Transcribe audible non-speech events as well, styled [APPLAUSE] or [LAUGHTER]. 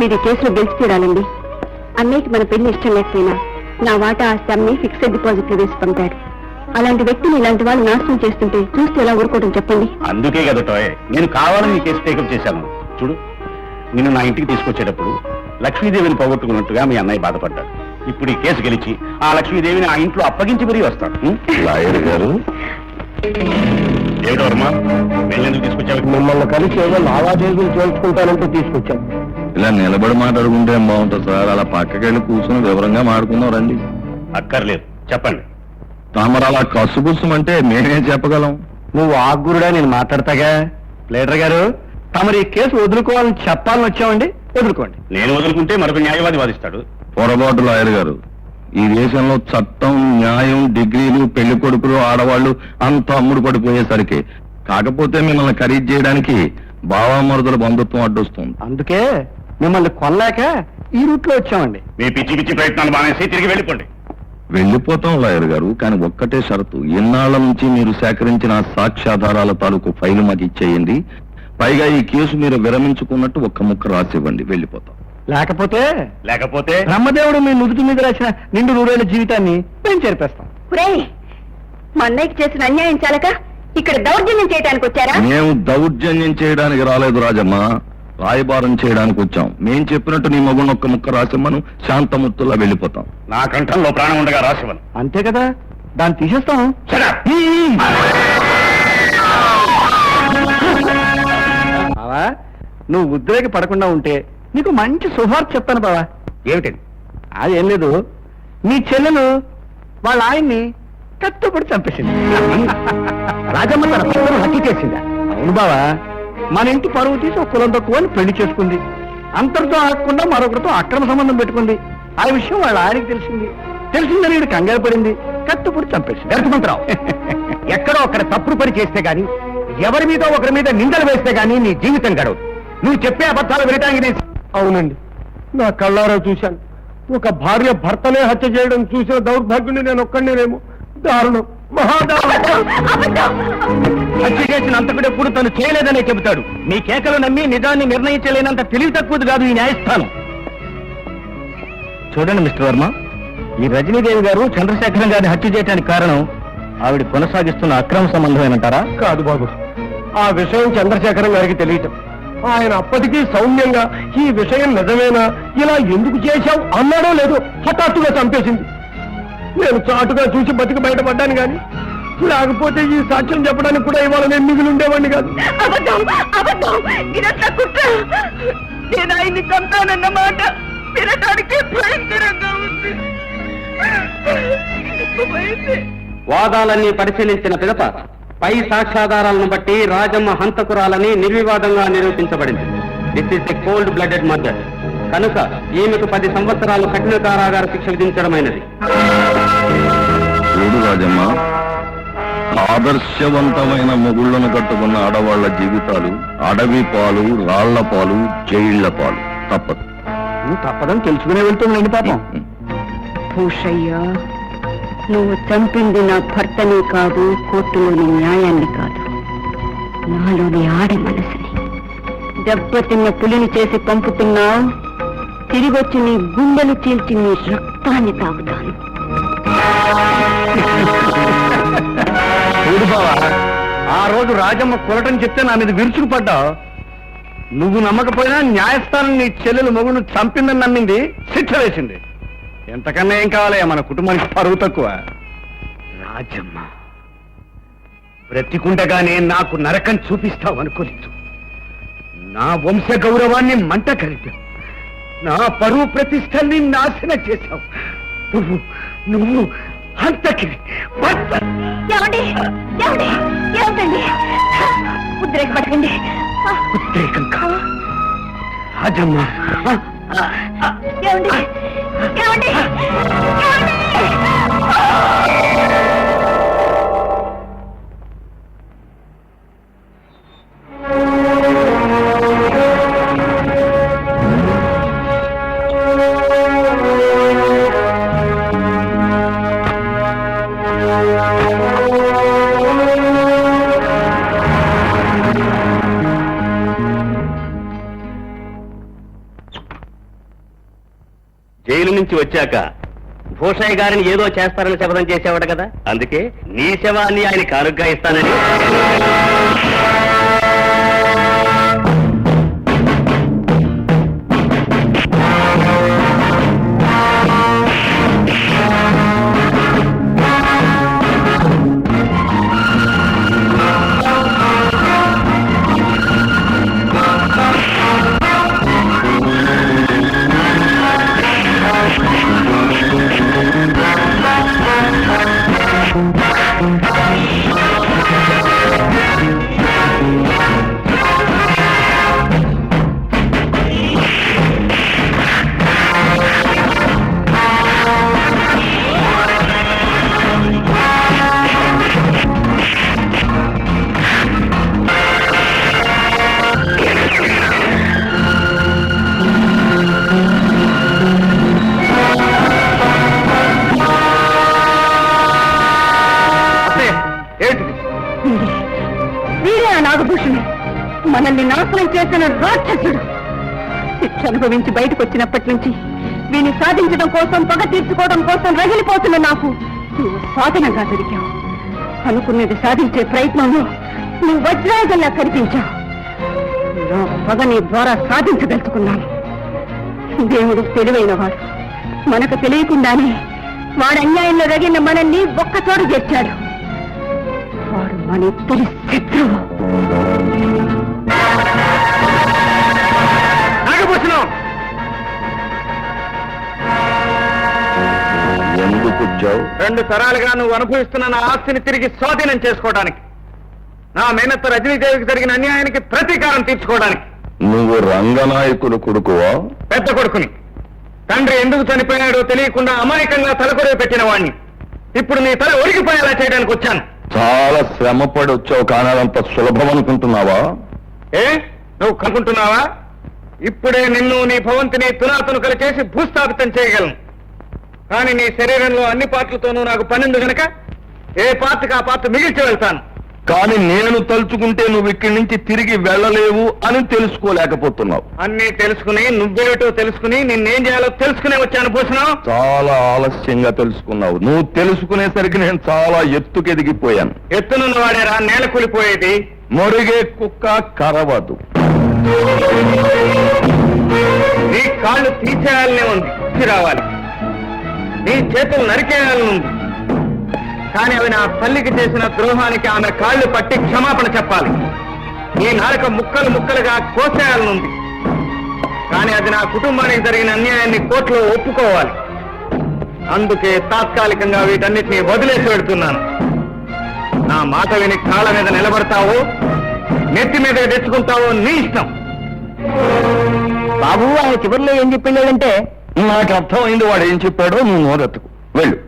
మీరు కేసులో గెలిచి తీరాలండి. అన్నయ్యకి మన పెళ్ళి ఇష్టం లేకపోయినా నా వాటా ఆస్తి అమ్మి ఫిక్స్డ్ డిపాజిట్లో వేసి పంపాడు. అలాంటి వ్యక్తిని ఇలాంటి వాళ్ళు నాశనం చేస్తుంటే చూస్తే ఎలా ఊరుకోవడం చెప్పండి. అందుకే కదా టోయ్ నేను కావాలని కేసు టేకప్ చేశాను. చూడు నిన్ను నా ఇంటికి తీసుకొచ్చేటప్పుడు లక్ష్మీదేవిని పోగొట్టుకున్నట్టుగా మీ అన్నయ్య బాధపడ్డాడు. ఇప్పుడు ఈ కేసు గెలిచి ఆ లక్ష్మీదేవిని ఆ ఇంట్లో అప్పగించి మరీ వస్తాడు? లాయర్ గారు. ఏమిటో వర్మ వెళ్ళేందుకు తీసుకొచ్చావు మిమ్మల్ని కలిసి ఏదో లావాదేవీలు చేసుకుంటానంటూ తీసుకొచ్చాను ఇలా నిలబడి మాట్లాడుకుంటే ఏం బాగుంటుంది సార్? అలా పక్కకి వెళ్ళి కూర్చొని వివరంగా మాట్లాడుకుందాం రండి. అక్కర్లేదు. చెప్పండి. తమరు అలా కసుగుసం అంటే మేమేం చెప్పగలం? నువ్వు ఆగురుడా నేను మాట్లాడతాగా? లీడర్ గారు తమరు ఈ కేసు వదులుకోవాలని చెప్పాలని వచ్చామండి. వదులుకోండి. నేను వదులుకుంటే మరొక న్యాయవాది వాదిస్తాడు. పొరపాటు లాయర్ గారు. ఈ దేశంలో చట్టం న్యాయం డిగ్రీలు పెళ్ళి కొడుకులు ఆడవాళ్ళు అంతా అమ్ముడు పడిపోయేసరికి. కాకపోతే మిమ్మల్ని ఖరీదు చేయడానికి బావామరుదుల బంధుత్వం అడ్డొస్తుంది. అందుకే మిమ్మల్ని కొల్లాక ఈ రూట్లో వచ్చామండి. మీ పిచ్చి పిచ్చి ప్రయత్నాలు మానేసి తిరిగి వెళ్ళిపోండి. వెళ్ళిపోతాం లాయర్ గారు కానీ ఒక్కటే షరతు. ఇన్నాళ్ళ నుంచి మీరు సేకరించిన సాక్ష్యాధారాల తాలూకు ఫైలు మాకు ఇచ్చేయండి. పైగా ఈ కేసు మీరు విరమించుకున్నట్టు ఒక్క ముక్క రాసివ్వండి. వెళ్ళిపోతాం. లేకపోతే? లేకపోతే? బ్రహ్మదేవుడు మీ నుదుటి మీద రాసిన నిండు నూరేళ్ళ జీవితాన్ని మేము చేర్పేస్తాం. ఒరేయ్, మా అన్నయ్యకి చేసిన అన్యాయం చాలక ఇక్కడ దౌర్జన్యం చేయడానికి వచ్చారా? మేము దౌర్జన్యం చేయడానికి రాలేదు రాజమ్మ. రాయబారం చేయడానికి వచ్చాం. మేం చెప్పినట్టు నీ మగుని ఒక్క ముక్క రాసిమ్మను శాంతమూర్తుల్లా వెళ్ళిపోతాం. నా కంఠంలో ప్రాణం ఉండగా రాసివను అంతే కదా? దాన్ని తీసేస్తాం. [LAUGHS] నువ్వు ఉద్రేక పడకుండా ఉంటే నీకు మంచి శుభార్త చెప్తాను బావా. ఏమిటండి? అదేం లేదు. నీ చెల్లెలు వాళ్ళ ఆయన్ని కట్టుబడి చంపేసింది. రాజమ్మ తన పిల్లలు హత్య చేసిందా. అవును బావా మన ఇంటి పరువు తీసి ఒక కులం తక్కువ అని పెళ్ళి చేసుకుంది. అంతటితో ఆగకుండా మరొకరితో అక్రమ సంబంధం పెట్టుకుంది. ఆ విషయం వాళ్ళ ఆయనకి తెలిసింది. తెలిసిందని వీడు కంగారు పడింది. కట్టుబడి చంపేసింది. దర్శమంతరావు ఎక్కడో అక్కడ తప్పుడు పని చేస్తే గాని ఎవరి మీద ఒకరి మీద నిందలు వేస్తే గాని నీ జీవితం గడవదు. నువ్వు చెప్పే అబద్ధాలు వినటానికి అవునండి. నా కళ్ళారా చూశాను. ఒక భార్య భర్తనే హత్య చేయడం చూసిన దౌర్భాగ్యుని నేను ఒక్కడినేనేమో. దారుణం. హత్య చేసిన అంతకుడు ఎప్పుడు తను చేయలేదనే చెబుతాడు. మీ కేకలు నమ్మి నిజాన్ని నిర్ణయించలేనంత తెలివి తక్కువది కాదు ఈ న్యాయస్థానం. చూడండి మిస్టర్ వర్మ. ఈ రజనీదేవి గారు చంద్రశేఖరం గారిని హత్య చేయడానికి కారణం ఆవిడ కొనసాగిస్తున్న అక్రమ సంబంధమేనంటారా? కాదు బాబు. ఆ విషయం చంద్రశేఖరం గారికి తెలియటం. ఆయన అప్పటికీ సౌమ్యంగా ఈ విషయం నిజమేనా? ఇలా ఎందుకు చేశావు? అన్నాడో లేదో హఠాత్తుగా చంపేసింది. నేను చాటుగా చూసి బతికి బయటపడ్డాను గాని లేకపోతే ఈ సాక్ష్యం చెప్పడానికి కూడా ఇవాళ నేను మిగిలి ఉండేవాడిని కాదు నేను ఆయన్ని భయంకరంగా ఉంది. వాదాలన్నీ పరిశీలించిన పిదప పై సాక్ష్యాధారాలను బట్టి రాజమ్మ హంతకురాలని నిర్వివాదంగా నిరూపించబడింది. This is a cold blooded murder కనుక ఈమెకు పది సంవత్సరాలు కఠిన కారాగార శిక్ష విధించడమైనది. చూడు రాజమ్మ ఆదర్శవంతమైన మొగుళ్ళను కట్టుకున్న ఆడవాళ్ళ జీవితాలు అడవి పాలు రాళ్ళ పాలు జైళ్ళ పాలు. తప్పదు. తప్పదని తెలుసుకునే వెళ్తుందండి పాపం. భూషయ్య నువ్వు చంపింది నా భర్తనే కాదు కోర్టులోని న్యాయాన్ని కాదు. నాలోని ఆడ మనసుని దెబ్బతిన్న పులిని చేసి పంపుతున్నావు తిరిగొచ్చి నీ గుండెలు చీల్చి నీ రక్తాన్ని తాగుతాను. చూడు బావా ఆ రోజు రాజమ్మ కొలటం చెప్తే నా మీద విరుచుకుపడ్డావు. నువ్వు నమ్మకపోయినా న్యాయస్థానం నీ చెల్లెలు మగును చంపిందని నమ్మింది శిక్ష వేసింది. ఎంతకన్నా ఏం కావాలి మన కుటుంబానికి పరువు తక్కువ. రాజమ్మ బ్రతికుండగానే నాకు నరకం చూపిస్తావు అనుకోలేదు నా వంశ గౌరవాన్ని మంట కలిపావు నా పరువు ప్రతిష్టల్ని నాశనం చేశావు. నువ్వు నువ్వు అంతకి ఉద్రేక ఉద్రేకం కాదు. రాజమ్మ ఏమండి? ఏమండి? జైలు నుంచి వచ్చాక భూషయ్య గారిని ఏదో చేస్తారని శపథం చేసేవాడు కదా? అందుకే నీ శవాన్ని ఆయన కానుగ్గా ఇస్తానని నాశనం చేసిన రాక్షసుడు. శిక్ష అనుభవించి బయటకు వచ్చినప్పటి నుంచి వీని సాధించడం కోసం పగ తీర్చుకోవడం కోసం రగిలిపోతున్న నాకు నువ్వు సాధనగా దొరికావు. అనుకున్నది సాధించే ప్రయత్నంలో నువ్వు వజ్రాయుధంలా కనిపించావు. నా పగ నీ ద్వారా సాధించదలుచుకున్నాను. దేవుడు తెలివైన వాడు. మనకు తెలియకుండానే వాడు అన్యాయంలో రగిన మనల్ని ఒక్కచోట చేర్చాడు. వాడు మన ఇద్దరి శత్రువు. ఎందుకు వచ్చావు? రెండు తరాలుగా నువ్వు అనుభవిస్తున్న నా ఆస్తిని తిరిగి స్వాధీనం చేసుకోవడానికి నా మేనత్త రజనీదేవికి జరిగిన అన్యాయానికి ప్రతీకారం తీర్చుకోవడానికి. నువ్వు రంగనాయకులు కొడుకువా? పెద్ద కొడుకుని. తండ్రి ఎందుకు చనిపోయాడో తెలియకుండా అమాయకంగా తలకొరవి పెట్టిన వాణ్ణి. ఇప్పుడు నీ తల ఒరిగిపోయేలా చేయడానికి వచ్చాను. చాలా శ్రమపడి వచ్చావు కానీ అదంత సులభం అనుకుంటున్నావా? ఏ? నువ్వు కనుకుంటున్నావా? ఇప్పుడే నిన్ను నీ భవంతిని తునాతునుకలు చేసి భూస్థాపితం చేయగలను. కానీ నీ శరీరంలో అన్ని పార్ట్లతోనూ నాకు పనింది గనక ఏ పార్ట్కి ఆ పార్ట్ మిగిల్చి వెళ్తాను. కానీ నేను తలుచుకుంటే నువ్వు ఇక్కడి నుంచి తిరిగి వెళ్ళలేవు అని తెలుసుకోలేకపోతున్నావు. అన్నీ తెలుసుకుని నువ్వేమిటో తెలుసుకుని నిన్నేం చేయాలో తెలుసుకునే వచ్చాను భూషణం చాలా ఆలస్యంగా తెలుసుకున్నావు. నువ్వు తెలుసుకునేసరికి నేను చాలా ఎత్తుకెదిగిపోయాను. ఎత్తునున్న వాడేరా నేల కూలిపోయేది. మొరిగే కుక్క కరవదు. నీ కాళ్ళు తీసేయాలనే ఉంది. రావాలి. నీ చేతులు నరికేయాలనుంది కానీ అవి నా తల్లికి చేసిన ద్రోహానికి ఆమె కాళ్ళు పట్టి క్షమాపణ చెప్పాలి. నీ నాలుక ముక్కలు ముక్కలుగా కోసేయాలనుంది. కానీ అది నా కుటుంబానికి జరిగిన అన్యాయాన్ని కోర్టులో ఒప్పుకోవాలి. అందుకే తాత్కాలికంగా వీటన్నిటిని వదిలేసి పెడుతున్నాను నా మాట విని కాళ్ళ మీద నిలబడతావో నెత్తి మీద తెచ్చుకుంటావో నీ ఇష్టం. బాబు ఆయన చివరిలో ఏం చెప్పిందంటే నాకు అర్థమైంది వాడు ఏం చెప్పాడో నువ్వు నోరెత్తుకు. వెళ్ళు.